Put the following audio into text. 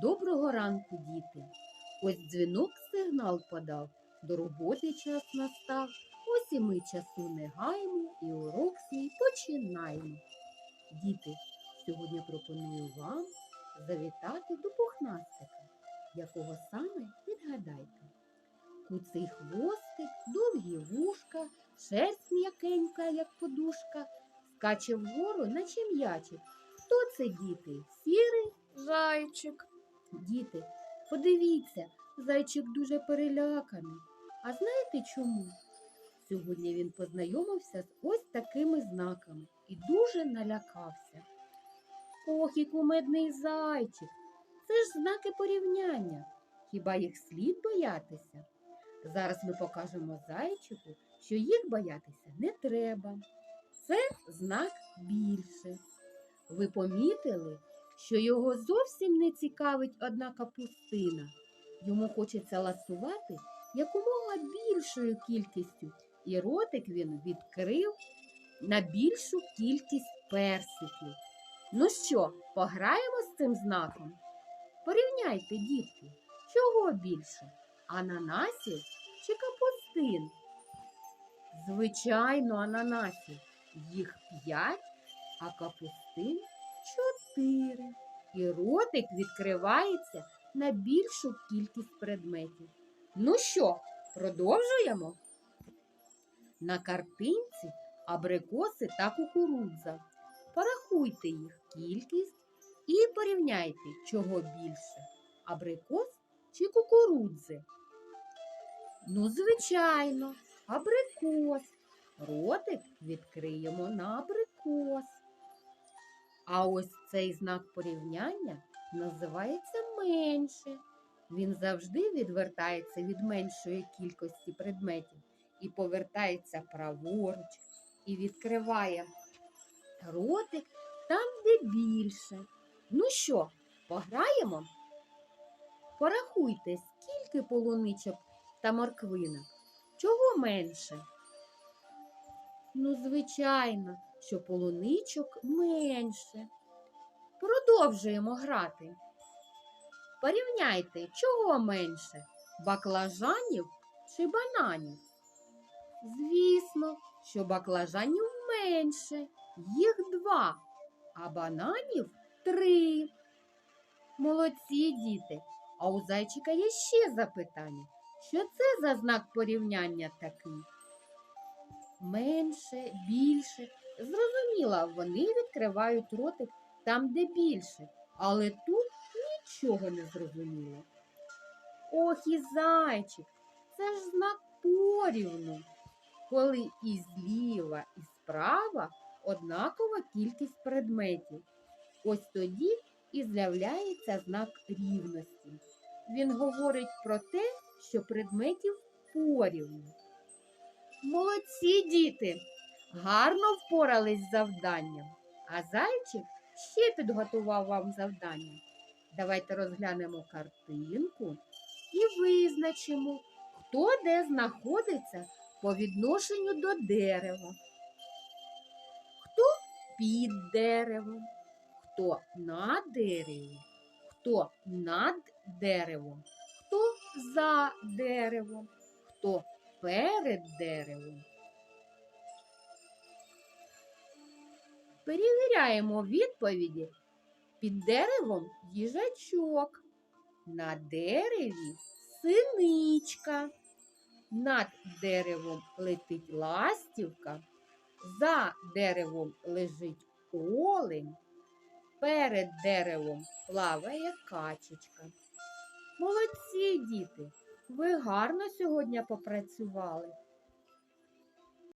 Доброго ранку, діти. Ось дзвінок сигнал подав, до роботи час настав. Ось і ми часу не гаємо і урок свій починаємо. Діти, сьогодні пропоную вам завітати до пухнастика, якого саме відгадайте. Куций хвостик, довгі вушка, шерсть м'якенька, як подушка, скаче вгору, наче м'ячик. Хто це діти? Сірий Зайчик. Діти, подивіться, зайчик дуже переляканий. А знаєте чому? Сьогодні він познайомився з ось такими знаками і дуже налякався. Ох, і кумедний зайчик. Це ж знаки порівняння. Хіба їх слід боятися? Зараз ми покажемо зайчику, що їх боятися не треба. Це знак більше. Ви помітили, що його зовсім не цікавить одна капустина. Йому хочеться ласувати якомога більшою кількістю, і ротик він відкрив на більшу кількість персиків. Ну що, пограємо з цим знаком? Порівняйте, дітки, чого більше? Ананасів чи капустин? Звичайно, ананасів. Їх п'ять, а капустин чотири. І ротик відкривається на більшу кількість предметів. Ну що, продовжуємо? На картинці абрикоси та кукурудза. Порахуйте їх кількість і порівняйте, чого більше абрикос чи кукурудзи. Ну, звичайно, абрикос. Ротик відкриємо на абрикос. А ось цей знак порівняння називається менше. Він завжди відвертається від меншої кількості предметів і повертається праворуч і відкриває ротик там, де більше. Ну що, пограємо? Порахуйте, скільки полуничок та морквинок. Чого менше? Ну, звичайно, що полуничок менше. Продовжуємо грати. Порівняйте, чого менше баклажанів чи бананів. Звісно, що баклажанів менше, їх два, а бананів три. Молодці діти. А у зайчика є ще запитання. Що це за знак порівняння такий? менше, більше. Зрозуміло, вони відкривають ротик там, де більше, але тут нічого не зрозуміло. Ох і зайчик, це ж знак порівну, коли і зліва, і справа однакова кількість предметів. Ось тоді і з'являється знак рівності. Він говорить про те, що предметів порівну. Молодці діти, гарно впорались з завданням. А зайчик ще підготував вам завдання. Давайте розглянемо картинку і визначимо, хто де знаходиться по відношенню до дерева. Хто під деревом, хто на дереві, хто над деревом, хто за деревом, хто перед деревом. Перевіряємо відповіді. Під деревом їжачок, на дереві синичка, над деревом летить ластівка, за деревом лежить олень, перед деревом плаває качечка. Молодці, діти! Ви гарно сьогодні попрацювали.